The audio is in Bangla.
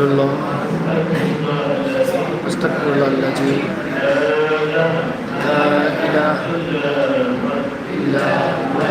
আস্তাকফিরুল্লাহ আস্তাকফিরুল্লাহ আল্লাজি লা ইলাহা ইল্লা হুয়া